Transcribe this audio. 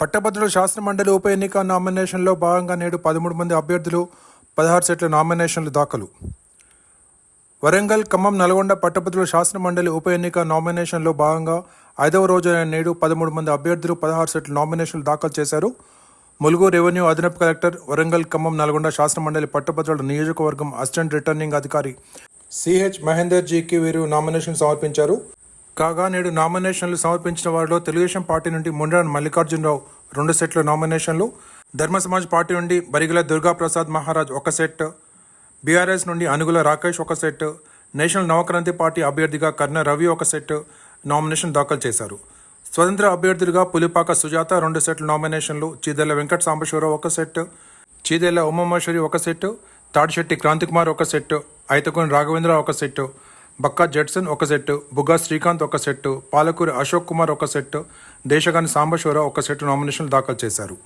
పట్టభద్రుల శాసన మండలి ఉప ఎన్నిక నామినేషన్లో భాగంగా నేడు పదమూడు మంది అభ్యర్థులు పదహారు సెట్ల నామినేషన్లు దాఖలు. వరంగల్ ఖమ్మం నల్గొండ పట్టభద్రుల శాసన మండలి ఉప ఎన్నిక నామినేషన్లో భాగంగా ఐదవ రోజైన నేడు పదమూడు మంది అభ్యర్థులు పదహారు సెట్ల నామినేషన్లు దాఖలు చేశారు. ములుగు రెవెన్యూ అదనపు కలెక్టర్ వరంగల్ ఖమ్మం నల్గొండ శాసన మండలి పట్టభద్రుల నియోజకవర్గం అసిస్టెంట్ రిటర్నింగ్ అధికారి సిహెచ్ మహేందర్ జీకి వీరు నామినేషన్ సమర్పించారు. కాగా నేడు నామినేషన్లు సమర్పించిన వారిలో తెలుగుదేశం పార్టీ నుండి ముండ్రాన్ మల్లికార్జునరావు రెండు సెట్ల నామినేషన్లు ధర్మ సమాజ్ పార్టీ నుండి బరిగిల దుర్గాప్రసాద్ మహారాజ్ ఒక సెట్ బీఆర్ఎస్ నుండి అనుగుల రాకేష్ ఒక సెట్ నేషనల్ నవక్రాంతి పార్టీ అభ్యర్థిగా కర్ణ రవి ఒక సెట్ నామినేషన్ దాఖలు చేశారు. స్వతంత్ర అభ్యర్థులుగా పులిపాక సుజాత రెండు సెట్ల నామినేషన్లు చీదెల్ల వెంకట సాంబశివరావు ఒక సెట్ చీదెల్ల ఉమామేశ్వరి ఒక సెట్ తాడిశెట్టి క్రాంతికుమార్ ఒక సెట్ ఐతకుని రాఘవేంద్ర ఒక సెట్ బక్కా జెట్సన్ ఒక సెట్ బుగ్గా శ్రీకాంత్ ఒక సెట్ పాలకూరి అశోక్ కుమార్ ఒక సెట్ దేశగాని సాంబశివరావు ఒక సెట్ నామినేషన్లు దాఖలు చేశారు.